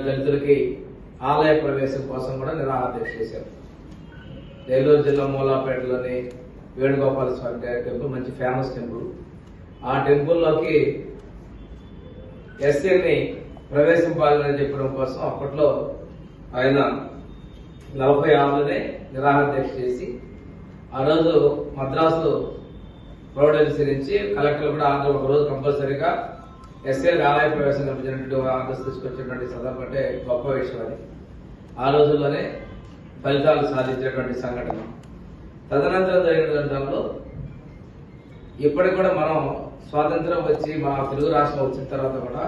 దళితులకి ఆలయ ప్రవేశం కోసం కూడా నిరాహార దీక్ష చేశారు. ఏలూరు జిల్లా మూలాపేటలోని వేణుగోపాల స్వామి టెంపుల్ మంచి ఫేమస్ టెంపుల్. ఆ టెంపుల్లోకి ఎస్సీని ప్రవేశింపాలని చెప్పడం కోసం అప్పట్లో ఆయన నలభై ఆరులోనే నిరాహార దీక్ష చేసి ఆ రోజు మద్రాసు ప్రొవిడెన్సీ నుంచి కలెక్టర్ కూడా ఆంధ్ర ఒక రోజు కంపల్సరీగా ఎస్ఏలకు ఆలయ ప్రవేశం కల్పించినటువంటి ఆంధ్రస్ తీసుకొచ్చినటువంటి సందర్భం అంటే గొప్ప విషయం అది. ఆ రోజుల్లోనే ఫలితాలు సాధించినటువంటి సంఘటన. తదనంతరం జరిగిన దాంట్లో ఇప్పటికి కూడా మనం స్వాతంత్రం వచ్చి మన తెలుగు రాష్ట్రం వచ్చిన తర్వాత కూడా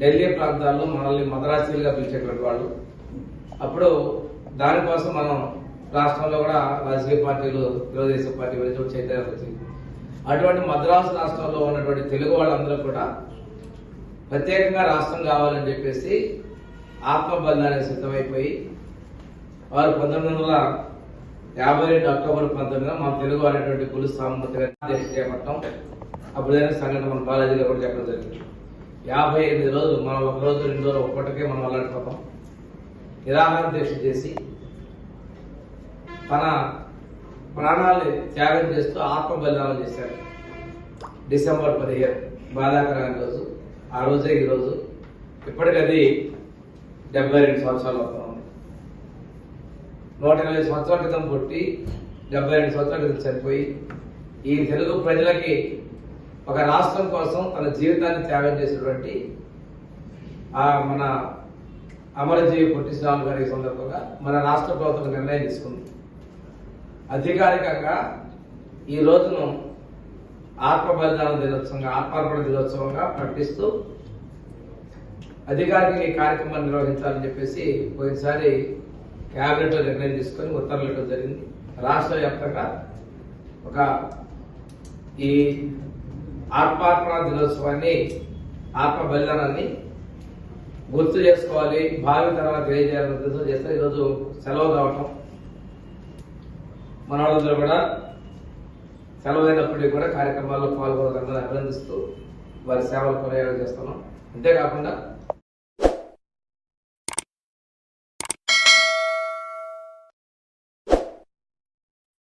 ఢిల్లీ ప్రాంతాల్లో మనల్ని మదరాసీలుగా పిలిచేటువంటి వాళ్ళు. అప్పుడు దానికోసం మనం రాష్ట్రంలో కూడా రాజకీయ పార్టీలు తెలుగుదేశం పార్టీ గురించి ఒక చైతన్యం వచ్చింది అటువంటి మద్రాసు రాష్ట్రంలో ఉన్నటువంటి తెలుగు వాళ్ళందరూ కూడా ప్రత్యేకంగా రాష్ట్రం కావాలని చెప్పేసి ఆత్మబంధానికి సిద్ధమైపోయి వారు పంతొమ్మిది వందల యాభై రెండు అక్టోబర్ పంతొమ్మిదిన మన తెలుగు అనేటువంటి పులి సామర్థ్య చేపట్టడం అప్పుడైన సంఘటన మన బాలాజీలో కూడా చెప్పడం జరిగింది. యాభై ఎనిమిది రోజులు మనం ఒక రోజు రెండు రోజులు ఒక్కటికే మనం అలాంటిపోతాం నిరాహార దీక్ష చేసి తన ప్రాణాలు త్యాగం చేస్తూ ఆత్మ బలిదానం చేశారు. డిసెంబర్ పదిహేను బాధాకరమైన రోజు. ఆ రోజే ఈ రోజు. ఇప్పటికది డెబ్బై రెండు సంవత్సరాలు అవుతా నూట ఇరవై సంవత్సరాల క్రితం పుట్టి డెబ్బై రెండు సంవత్సరాల క్రితం చనిపోయి ఈ తెలుగు ప్రజలకి ఒక రాష్ట్రం కోసం తన జీవితాన్ని త్యాగం చేసినటువంటి ఆ మన అమరజీవి పొట్టి శ్రీరాములు గారి సందర్భంగా మన రాష్ట్ర ప్రభుత్వం నిర్ణయం తీసుకుంది. అధికారికంగా ఈ రోజును ఆత్మబలిదాన దినోత్సవంగా ఆత్మార్పణ దినోత్సవంగా ప్రకటిస్తూ అధికారికంగా ఈ కార్యక్రమాన్ని నిర్వహించాలని చెప్పేసి పోయినసారి క్యాబినెట్లో నిర్ణయం తీసుకొని ఉత్తర్వులు ఇవ్వడం జరిగింది. రాష్ట్ర వ్యాప్తంగా ఒక ఈ ఆత్మార్పణ దినోత్సవాన్ని ఆత్మ బలిదానాన్ని గుర్తు చేసుకోవాలి. భావి తర్వాత తెలియజేయాలని ఉద్దేశం చేస్తే ఈరోజు సెలవు కావటం మన వాళ్ళందరూ కూడా సెలవైనప్పటికీ కూడా కార్యక్రమాల్లో పాల్గొనాలని అభినందిస్తూ వారి సేవలు కొనయాలు చేస్తున్నాం అంతేకాకుండా